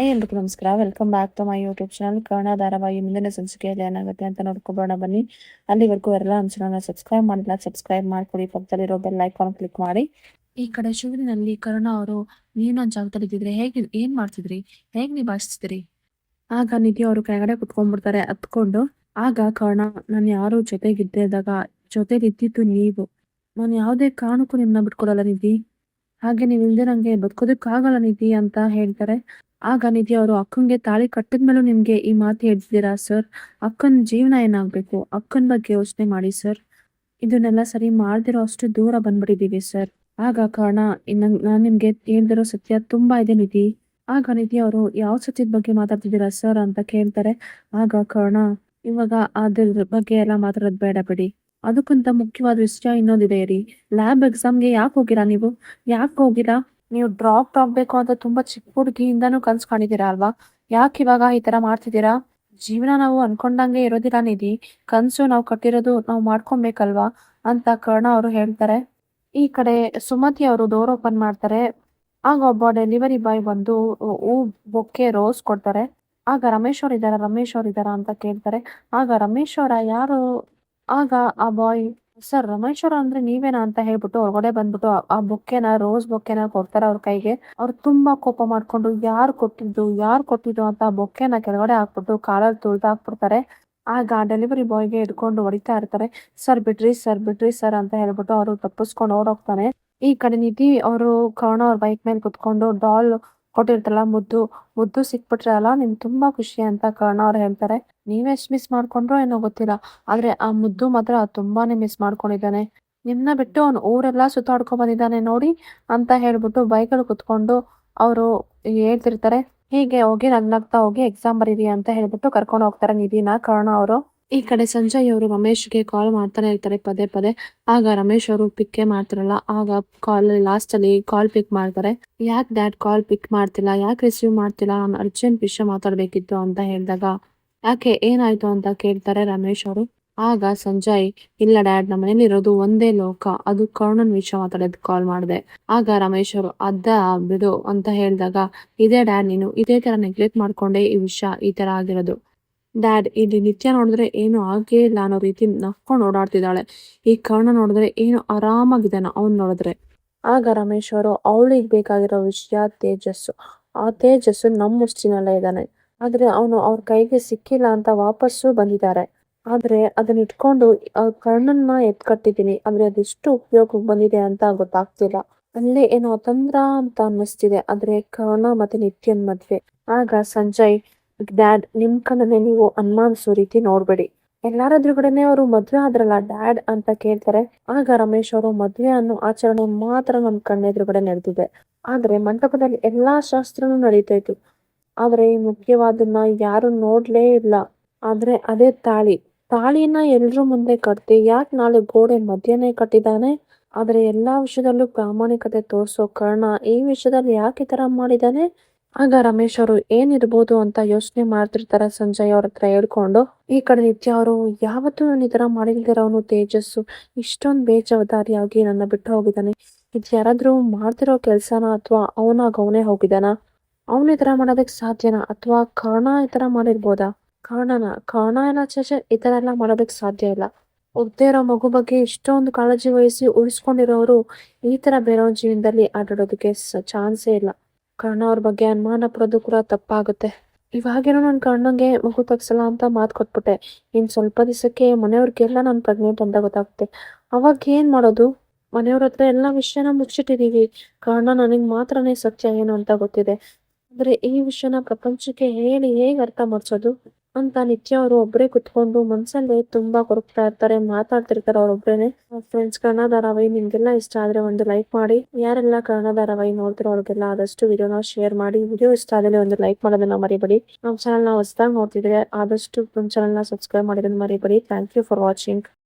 Hi ಎಲ್ರಿಗೂ ನಮಸ್ಕಾರ. Welcome back to my YouTube channel Kannada ಧಾರಾವಾಹಿ ಮುಂದಿನ ಸಂಚಿಕೆಯಲ್ಲಿ ಏನಾಗುತ್ತೆ ಅಂತ ನೋಡ್ಕೊಬೋಣ ಬನ್ನಿ. ಅಲ್ಲಿವರೆಗೂ ಎಲ್ಲ ನಮ್ಮ ಚಾನಲ್ನ ಸಬ್ಸ್ಕ್ರೈಬ್ ಮಾಡಿಲ್ಲ ಸಬ್ಸ್ಕ್ರೈಬ್ ಮಾಡ್ಕೊಳ್ಳಿ. ಪಕ್ಕದಲ್ಲಿರೋ ಬೆಲ್ ಐಕಾನ್ ಕ್ಲಿಕ್ ಮಾಡಿ. ಈ ಕಡೆ ಶಿವರಿನಲ್ಲಿ ಕರುಣ ಅವರು ನೀನೊಂದ್ ಜಾಗದಲ್ಲಿ ಇದ್ದಿದ್ರೆ ಹೇಗೆ, ಏನ್ ಮಾಡ್ತಿದ್ರಿ? ಹೇಗೆ ನಿಭಾಯಿಸ್ತಿದ್ರಿ ಆಗ ನಿಧಿ ಅವರು ಕೆಳಗಡೆ ಕುತ್ಕೊಂಡ್ಬಿಡ್ತಾರೆ ಹತ್ಕೊಂಡು ಆಗ ಕರ್ಣ, ನಾನು ಯಾರು ಜೊತೆಗಿದ್ದಾಗ ಇದ್ದಿದ್ದು ನೀವು. ನಾನು ಯಾವುದೇ ಕಾರಣಕ್ಕೂ ನಿಮ್ಮನ್ನ ಬಿಟ್ಕೊಡಲ್ಲ ನಿಧಿ. ಹಾಗೆ ನೀವು ಇಲ್ದೇ ನಂಗೆ ಬದುಕೋದಕ್ಕಾಗಲ್ಲ ನಿಧಿ ಅಂತ ಹೇಳ್ತಾರೆ. ಆಗ ನಿಧಿ ಅವರು ಅಕ್ಕಂಗೆ ತಾಳಿ ಕಟ್ಟಿದ್ಮೇಲೂ ನಿಮ್ಗೆ ಈ ಮಾತು ಹೇಳ್ತಿದ್ದೀರಾ, ಸರ್? ಅಕ್ಕನ ಜೀವನ ಏನಾಗ್ಬೇಕು? ಅಕ್ಕನ ಬಗ್ಗೆ ಯೋಚನೆ ಮಾಡಿ, ಸರ್. ಇದನ್ನೆಲ್ಲ ಸರಿ ಮಾಡದಿರೋ ಅಷ್ಟು ದೂರ ಬಂದ್ಬಿಟ್ಟಿದೀವಿ ಸರ್. ಆಗ ಕಾರಣ ಇನ್ನ ನಾನ್ ನಿಮ್ಗೆ ಹೇಳ್ದಿರೋ ಸತ್ಯ ತುಂಬಾ ಇದೆ, ನಿಧಿ. ಆಗ ನಿಧಿ ಅವರು ಯಾವ ಸತ್ಯದ ಬಗ್ಗೆ ಮಾತಾಡ್ತಿದ್ದೀರಾ, ಸರ್? ಅಂತ ಕೇಳ್ತಾರೆ. ಆಗ ಕಾರಣ ಇವಾಗ ಅದ್ರ ಬಗ್ಗೆ ಎಲ್ಲ ಮಾತಾಡೋದ್ ಬೇಡ ಬಿಡಿ. ಅದಕ್ಕಿಂತ ಮುಖ್ಯವಾದ ವಿಷಯ ಇನ್ನೊಂದಿದೆ, ರೀ. ಲ್ಯಾಬ್ ಎಕ್ಸಾಮ್ಗೆ ಯಾಕೆ ಹೋಗಿರಾ ನೀವು? ಯಾಕೆ ಹೋಗಿರಾ? ನೀವು ಡ್ರಾಪ್ ಆಗ್ಬೇಕು ಅಂತ ತುಂಬಾ ಚಿಕ್ಕ ಹುಡುಗಿಯಿಂದಾನು ಕನ್ಸ್ ಕಾಣಿದ್ದೀರಾ ಅಲ್ವಾ? ಯಾಕೆ ಇವಾಗ ಈ ತರ ಮಾಡ್ತಿದ್ದೀರಾ ಜೀವನ ನಾವು ಅನ್ಕೊಂಡಂಗೆ ಇರೋದಿಲ್ಲ ನಿಧಿ. ಕನ್ಸು ನಾವು ಕಟ್ಟಿರೋದು ನಾವು ಮಾಡ್ಕೊಬೇಕಲ್ವಾ? ಅಂತ ಕರ್ಣ ಅವರು ಹೇಳ್ತಾರೆ. ಈ ಕಡೆ ಸುಮತಿ ಅವರು ಡೋರ್ ಓಪನ್ ಮಾಡ್ತಾರೆ. ಆಗ ಒಬ್ಬ ಡೆಲಿವರಿ ಬಾಯ್ ಬಂದು ಹೂ, ಬೊಕ್ಕೆ, ರೋಸ್ ಕೊಡ್ತಾರೆ. ಆಗ ರಮೇಶ್ ಅವ್ರ ಇದಾರ ರಮೇಶ್ ಅವ್ರ ಇದಾರ ಅಂತ ಕೇಳ್ತಾರೆ. ಆಗ ರಮೇಶ್ ಅವರ ಯಾರು? ಆಗ ಆ ಬಾಯ್ ಸರ್ ರಮೇಶ್ವರ ಅಂದ್ರೆ ನೀವೇನಾ ಅಂತ ಹೇಳ್ಬಿಟ್ಟು ಹೊರಗಡೆ ಬಂದ್ಬಿಟ್ಟು ಆ- ಆ ಬೊಕ್ಕೆನ, ರೋಸ್ ಬೊಕ್ಕೆನ ಕೊಡ್ತಾರೆ ಅವ್ರ ಕೈಗೆ. ಅವ್ರು ತುಂಬಾ ಕೋಪ ಮಾಡ್ಕೊಂಡು ಯಾರು ಕೊಟ್ಟಿದ್ದು ಯಾರು ಕೊಟ್ಟಿದ್ದು ಅಂತ ಆ ಬೊಕ್ಕೆನ ಕೆಳಗಡೆ ಹಾಕ್ಬಿಟ್ಟು ಕಾಲಲ್ಲಿ ತುಳಿದು ಹಾಕ್ಬಿಡ್ತಾರೆ. ಆಗ ಡೆಲಿವರಿ ಬಾಯ್ಗೆ ಹಿಡ್ಕೊಂಡು ಹೊಡಿತಾ ಇರ್ತಾರೆ. ಸರ್ ಬಿಡ್ರಿ ಸರ್ ಬಿಡ್ರಿ, ಸರ್ ಅಂತ ಹೇಳ್ಬಿಟ್ಟು ಅವರು ತಪ್ಪಿಸ್ಕೊಂಡು ಓಡೋಗ್ತಾನೆ. ಈ ಕಡೆ ನಿಧಿ, ಅವರು ಕರ್ಣ ಅವ್ರ ಬೈಕ್ ಮೇಲೆ ಕುತ್ಕೊಂಡು ಡಾಲ್ ಕೊಟ್ಟಿರ್ತಾರಲ್ಲ ಮುದ್ದು ಮುದ್ದು ಸಿಕ್ಬಿಟ್ರೆ ಅಲ್ಲ ತುಂಬಾ ಖುಷಿ ಅಂತ ಕರ್ಣ ಅವ್ರು ಹೇಳ್ತಾರೆ. ನೀವೆಷ್ಟ್ ಮಿಸ್ ಮಾಡ್ಕೊಂಡ್ರೋ ಏನೋ ಗೊತ್ತಿಲ್ಲ, ಆದ್ರೆ ಆ ಮುದ್ದು ಮಾತ್ರ ತುಂಬಾನೇ ಮಿಸ್ ಮಾಡ್ಕೊಂಡಿದ್ದಾನೆ. ನಿಮ್ನ ಬಿಟ್ಟು ಅವ್ನು ಊರೆಲ್ಲ ಸುತ್ತಾಡ್ಕೊ ಬಂದಿದ್ದಾನೆ ನೋಡಿ ಅಂತ ಹೇಳ್ಬಿಟ್ಟು ಬೈಕಲ್ಲಿ ಕುತ್ಕೊಂಡು ಅವರು ಹೇಳ್ತಿರ್ತಾರೆ, ಹೀಗೆ ಹೋಗಿ ನಗ್ನಗ್ತಾ ಹೋಗಿ ಎಕ್ಸಾಮ್ ಬರೀರಿ ಅಂತ ಹೇಳ್ಬಿಟ್ಟು ಕರ್ಕೊಂಡು ಹೋಗ್ತಾರೆ ನಿಧಿನ, ಕರ್ಣ ಅವರು. ಈ ಕಡೆ ಸಂಜಯ್ ಅವರು ರಮೇಶ್ಗೆ ಕಾಲ್ ಮಾಡ್ತಾನೆ ಇರ್ತಾರೆ ಪದೇ ಪದೇ. ಆಗ ರಮೇಶ್ ಅವರು ಪಿಕ್ಕೇ ಮಾಡ್ತಾರಲ್ಲ, ಆಗ ಕಾಲ್ ಲಾಸ್ಟ್ ಅಲ್ಲಿ ಕಾಲ್ ಪಿಕ್ ಮಾಡ್ತಾರೆ. ಯಾಕೆ ಡ್ಯಾಡ್ ಕಾಲ್ ಪಿಕ್ ಮಾಡ್ತಿಲ್ಲ, ಯಾಕೆ ರಿಸೀವ್ ಮಾಡ್ತಿಲ್ಲ? ನಾನು ಅರ್ಜೆಂಟ್ ವಿಷಯ ಮಾತಾಡ್ಬೇಕಿತ್ತು ಅಂತ ಹೇಳಿದಾಗ, ಯಾಕೆ ಏನಾಯ್ತು ಅಂತ ಕೇಳ್ತಾರೆ ರಮೇಶ್ ಅವರು. ಆಗ ಸಂಜಯ್, ಇಲ್ಲ ಡ್ಯಾಡ್ ನಮ್ಮ ಮನೇಲಿ ಇರೋದು ಒಂದೇ ಲೋಕ. ಅದು ಕರ್ಣನ್ ವಿಷಯ ಮಾತಾಡೋದ್ ಕಾಲ್ ಮಾಡಿದೆ. ಆಗ ರಮೇಶ್ ಅವರು ಅದ್ದ ಬಿಡು ಅಂತ ಹೇಳಿದಾಗ, ಇದೇ ಡ್ಯಾಡ್ ನೀನು. ಇದೇ ತರ ನೆಗ್ಲೆಕ್ಟ್ ಮಾಡ್ಕೊಂಡೆ ಈ ವಿಷಯ, ಈ ತರ ಆಗಿರೋದು. ಡ್ಯಾಡ್ ಇಲ್ಲಿ ನಿತ್ಯ ನೋಡಿದ್ರೆ ಏನು ಆಗೇ ಇಲ್ಲ ಅನ್ನೋ ರೀತಿ ನಕ್ಕೊಂಡು ಓಡಾಡ್ತಿದ್ದಾಳೆ. ಈ ಕರ್ಣ ನೋಡಿದ್ರೆ ಏನು ಆರಾಮಾಗಿದ್ದಾನ ಅವನ್ ನೋಡಿದ್ರೆ. ಆಗ ರಮೇಶ್ ಅವಳಿಗೆ ಬೇಕಾಗಿರೋ ವಿಷಯ ತೇಜಸ್ಸು. ಆ ತೇಜಸ್ಸು ನಮ್ಮ ಮುಷ್ಟಿನಲ್ಲೇ ಇದ್ದಾನೆ. ಆದ್ರೆ ಅವನು ಅವ್ರ ಕೈಗೆ ಸಿಕ್ಕಿಲ್ಲ ಅಂತ ವಾಪಸ್ಸು ಬಂದಿದ್ದಾರೆ. ಆದ್ರೆ ಅದನ್ನ ಇಟ್ಕೊಂಡು ಕರ್ಣನ್ನ ಎತ್ಕಟ್ಟಿದೀನಿ ಆದ್ರೆ ಅದೆಷ್ಟು ಉಪಯೋಗಕ್ಕೆ ಬಂದಿದೆ ಅಂತ ಗೊತ್ತಾಗ್ತಿಲ್ಲ. ಅಲ್ಲೇ ಏನೋ ತಂದ್ರ ಅಂತ ಅನ್ನಿಸ್ತಿದೆ. ಆದ್ರೆ ಕರ್ಣ ಮತ್ತೆ ನಿತ್ಯನ್ ಮದ್ವೆ. ಆಗ ಸಂಜಯ್ ಡ್ಯಾಡ್ ನಿಮ್ ಕಣ್ಣನ್ನೇ ನೀವು ಅನುಮಾನಿಸೋ ರೀತಿ ನೋಡ್ಬೇಡಿ. ಎಲ್ಲಾರ ಎದುರುಗಡೆನೆ ಅವರು ಮದ್ವೆ ಆದ್ರಲ್ಲ ಡ್ಯಾಡ್ ಅಂತ ಕೇಳ್ತಾರೆ. ಆಗ ರಮೇಶ್ ಅವರು ಮದ್ವೆ ಅನ್ನೋ ಆಚರಣೆ ಮಾತ್ರ ನಮ್ ಕಣ್ಣೆದುರುಗಡೆ ನಡೆದಿದೆ. ಆದ್ರೆ ಮಂಟಪದಲ್ಲಿ ಎಲ್ಲಾ ಶಾಸ್ತ್ರನೂ ನಡೀತಾ ಆದ್ರೆ ಈ ಮುಖ್ಯವಾದನ್ನ ಯಾರು ನೋಡ್ಲೇ ಇಲ್ಲ. ಆದ್ರೆ ಅದೇ ತಾಳಿ. ತಾಳಿನ ಎಲ್ರ ಮುಂದೆ ಕಟ್ತಿ ಯಾಕೆ ನಾಳೆ ಗೋಡೆ ಮಧ್ಯನೇ ಕಟ್ಟಿದಾನೆ? ಆದ್ರೆ ಎಲ್ಲಾ ವಿಷಯದಲ್ಲೂ ಪ್ರಾಮಾಣಿಕತೆ ತೋರಿಸೋ ಕರ್ಣ ಈ ವಿಷಯದಲ್ಲಿ ಯಾಕೆ ತರ ಮಾಡಿದಾನೆ? ಆಗ ರಮೇಶ್ ಅವರು, ಏನಿರ್ಬೋದು ಅಂತ ಯೋಚನೆ ಮಾಡ್ತಿರ್ತಾರೆ ಸಂಜಯ್ ಅವ್ರ ಹತ್ರ ಹೇಳ್ಕೊಂಡು, ಈ ಕಡೆ ನಿತ್ಯ ಅವರು, ಯಾವತ್ತೂ ನಾನು ಈ ತರ ಮಾಡಿಲ್ದಿರೋನು ತೇಜಸ್ಸು. ಇಷ್ಟೊಂದು ಬೇಜವಾಬ್ದಾರಿಯಾಗಿ ನನ್ನ ಬಿಟ್ಟು ಹೋಗಿದ್ದಾನೆ. ಇದು ಯಾರಾದ್ರೂ ಮಾಡ್ತಿರೋ ಕೆಲ್ಸನ ಅಥವಾ ಅವನಾಗ ಅವನೇ ಹೋಗಿದಾನ ಅವನ ಈ ತರ ಮಾಡೋದಕ್ಕೆ ಸಾಧ್ಯನಾ? ಅಥವಾ ಕಾರಣ ಈ ತರ ಮಾಡಿರ್ಬೋದಾ? ಕಾರಣನ, ಕಾರಣ ಎಲ್ಲ ಚೇಚೆ ಈ ತರ ಎಲ್ಲ ಮಾಡೋದಕ್ಕೆ ಸಾಧ್ಯ ಇಲ್ಲ. ಒಗ್ದೇ ಇರೋ ಮಗು ಬಗ್ಗೆ ಇಷ್ಟೊಂದು ಕಾಳಜಿ ವಹಿಸಿ ಉಳಿಸ್ಕೊಂಡಿರೋರು ಈ ತರ ಬೇರೆ ಜೀವನದಲ್ಲಿ ಆಟಾಡೋದಕ್ಕೆ ಚಾನ್ಸೇ ಇಲ್ಲ. ಕರ್ಣ ಅವ್ರ ಬಗ್ಗೆ ಅನುಮಾನ ಪಡೋದು ಕೂಡ ತಪ್ಪಾಗುತ್ತೆ. ಇವಾಗೇನೋ ನಾನು ಕರ್ಣಂಗೆ ಮಗು ತಗ್ಸಲ್ಲ ಅಂತ ಮಾತು ಕೊಟ್ಬಿಟ್ಟೆ. ಇನ್ ಸ್ವಲ್ಪ ದಿವಸಕ್ಕೆ ಮನೆಯವ್ರಿಗೆಲ್ಲ ನಾನು ಪ್ರೆಗ್ನೆಂಟ್ ಅಂತ ಗೊತ್ತಾಗುತ್ತೆ. ಅವಾಗ ಏನ್ ಮಾಡೋದು? ಮನೆಯವ್ರ ಹತ್ರ ಎಲ್ಲ ವಿಷಯನ ಮುಚ್ಚಿಟ್ಟಿದೀವಿ ಕರ್ಣ ನನಗ್ ಮಾತ್ರನೇ ಸತ್ಯ ಏನು ಅಂತ ಗೊತ್ತಿದೆ. ಅಂದ್ರೆ ಈ ವಿಷಯನ ಪ್ರಪಂಚಕ್ಕೆ ಹೇಳಿ ಹೇಗೆ ಅರ್ಥ ಮಾಡ್ಸೋದು? ಅಂತ ನಿತ್ಯ ಅವರು ಒಬ್ಬರೇ ಕುತ್ಕೊಂಡು ಮನ್ಸಲ್ಲಿ ತುಂಬಾ ಕೊರಗ್ತಾ ಇರ್ತಾರೆ, ಮಾತಾಡ್ತಿರ್ತಾರೆ ಅವ್ರೊಬ್ರೇನೆ ಫ್ರೆಂಡ್ಸ್ ಕನ್ನಡ ಧಾರಾವಾಹಿ ನಿಮ್ಗೆಲ್ಲ ಇಷ್ಟ ಆದ್ರೆ ಒಂದು ಲೈಕ್ ಮಾಡಿ. ಯಾರೆಲ್ಲ ಕನ್ನಡ ಧಾರಾವಾಹಿ ನೋಡ್ತಿರೋ ಅವ್ರಿಗೆಲ್ಲ ಆದಷ್ಟು ವಿಡಿಯೋನ ಶೇರ್ ಮಾಡಿ. ವಿಡಿಯೋ ಇಷ್ಟ ಆದ್ರೆ ಒಂದು ಲೈಕ್ ಮಾಡೋದನ್ನ ಮರಿಬೇಡಿ. ನಮ್ಮ ಚಾನಲ್ನ ಹೊಸದಾಗಿ ನೋಡ್ತಿದ್ರೆ ಆದಷ್ಟು ನಮ್ಮ ಚಾನಲ್ನ ಸಬ್ಸ್ಕ್ರೈಬ್ ಮಾಡಿದ್ರೆ ಮರಿಬೇಡಿ. Thank you for watching